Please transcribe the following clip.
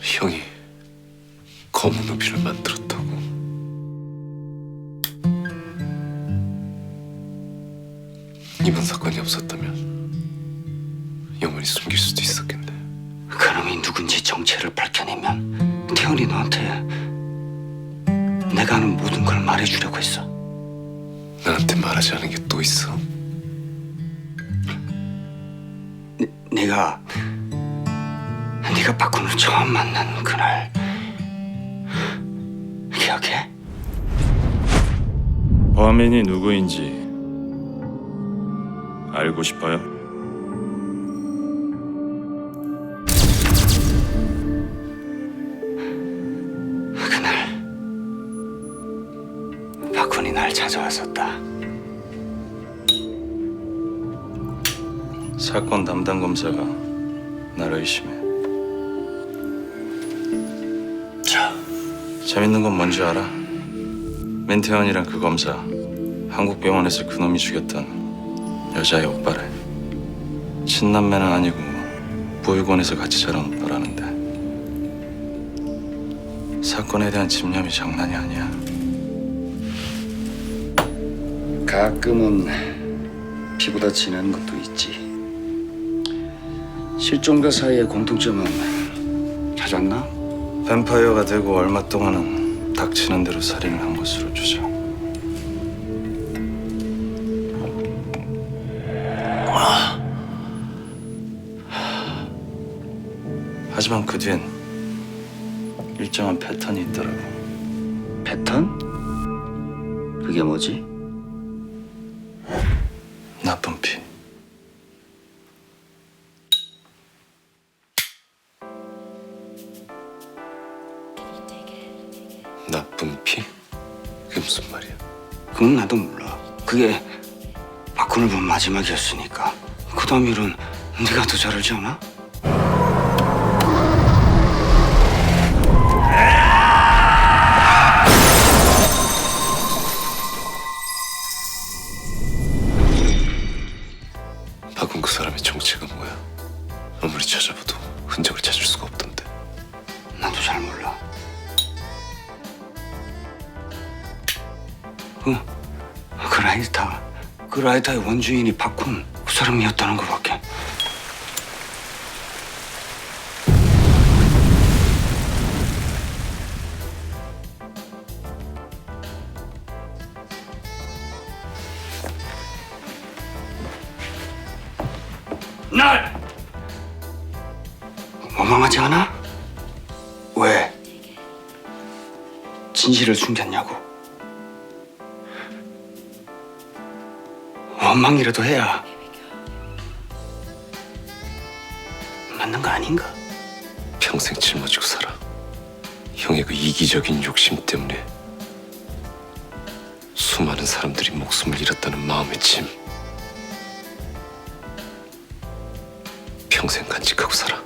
형이 검은 우비를 만들었다고. 이번 사건이 없었다면 영원히 숨길 수도 있었겠네. 그놈이 누군지 정체를 밝혀내면 태연이 너한테 내가 아는 모든 걸 말해주려고 했어. 나한테 말하지 않은 게 또 있어? 내, 내가 네가 박군을 처음 만난 그날 기억해? 범인이 누구인지 알고 싶어요? 그날 박군이 날 찾아왔었다. 사건 담당 검사가 나를 의심해. 재밌는 건 뭔지 알아? 멘태현이랑 그 검사 한국 병원에서 그 놈이 죽였던 여자의 오빠래. 친남매는 아니고 보육원에서 같이 자란 오빠라는데 사건에 대한 집념이 장난이 아니야. 가끔은 피부 다치는 것도 있지. 실종자 사이의 공통점은 찾았나? 뱀파이어가 되고 얼마 동안은 닥치는 대로 살인을 한 것으로 추정. 하지만 그 뒤엔 일정한 패턴이 있더라고. 패턴? 그게 뭐지? 나쁜 피? 그게 무슨 말이야? 그건 나도 몰라. 그게 박훈을 본 마지막이었으니까. 그 다음 일은 네가 더잘 알지 않아? 박은 그 사람의 정체가 뭐야? 아무리 찾아봐도 흔적을 찾을 수가 없던데. 나도 잘 몰라. 그, 그 라이터, 그 라이터의 원주인이 박훈 그 사람이었다는 것밖에. 날 원망하지 않아? 왜? 진실을 숨겼냐고. 원망이라도 해야 맞는 거 아닌가? 평생 짊어지고 살아. 형의 그 이기적인 욕심 때문에 수많은 사람들이 목숨을 잃었다는 마음의 짐. 평생 간직하고 살아.